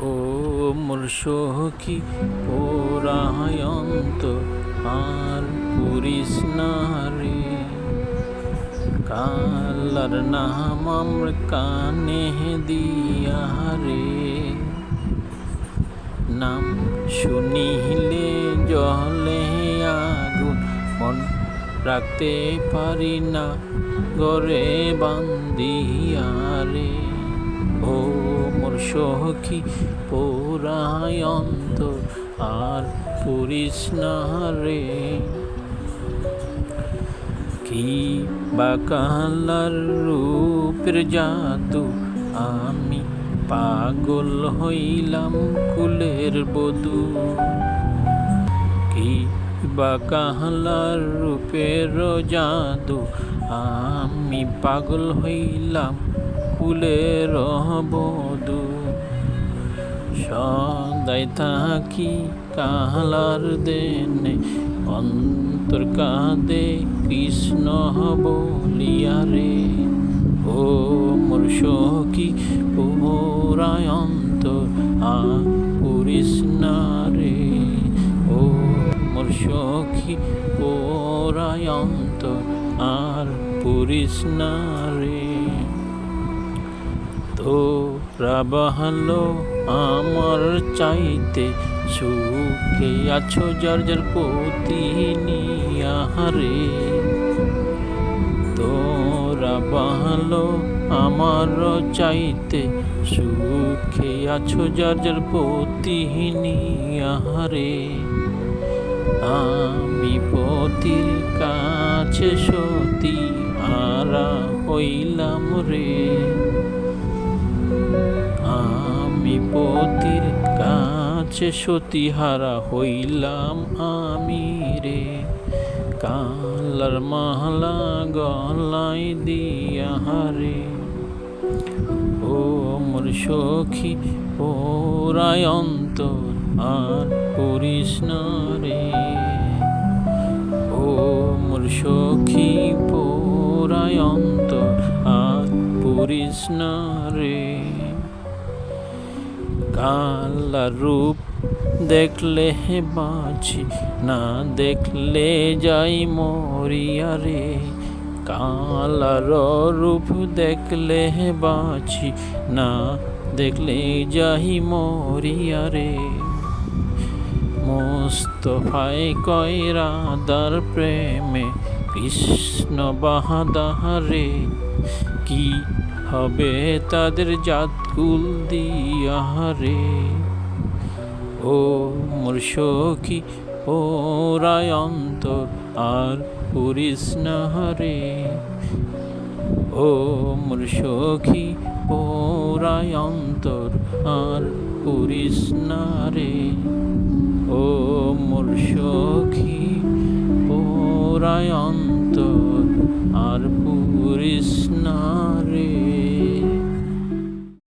ও মোর সখী পোরায়ন্ত আর পুরিস না রে কালার নাম আমার কানে দিয়া রে নাম শুনিলে জলে আগুন, মন রাখতে পারি না গরে বান্দিয়া রে মোর সখী, পোরায়ন্ত আর পুরিস না রে। কি বা কালার রূপের জাদু, আমি পাগল হইলাম কুলের বধূ। কি বা কাহলার রূপের জাদু, আমি পাগল হইলাম কুলের বধূ সদাই থাকি কাহলার দেনে, অন্তর কাঁদে কৃষ্ণ বলিয়া রে। ও মোর সখী পোরায়ন্ত আ পুরিস রে। ও মোর সখী পোরায়ন্ত আর পুরিস না রে। তোরা বাহালো, আমার চাইতে সুখে আছো যার যার পতি নিয়ারে তোরা বাহালো, আমার চাইতে সুখে আছো যার যার পতি নিয়ারে আমি পতির কাছে সতী হারা হইলাম রে। কাছে সতীহারা হইলাম আমি রে। কালার মালা গলাই দিয়া রে ও মোর সখী পোরায়ন্ত আর করিস রে। ও মোর সখী পোরায়ন্ত আর পুরিস না রে। কালার রূপ দেখলে হে বাঁচি, না দেখলে যাই মরিয়া রে। কালার রূপ দেখলে হে বাঁচি, না দেখলে যাই মরিয়া রে। মোস্তফায় কয়রাদার প্রেমে কৃষ্ণ বাহাদারে কি হবে তাদের জাত জাতকুল দিয়ারে ও মোর সখী পোরায়ন্তর আর পুরিস ও মোর সখী পোরায়ন্তর আর পুরিস রে ও মোর সখী পোরায়ন্তর আর পুরিস না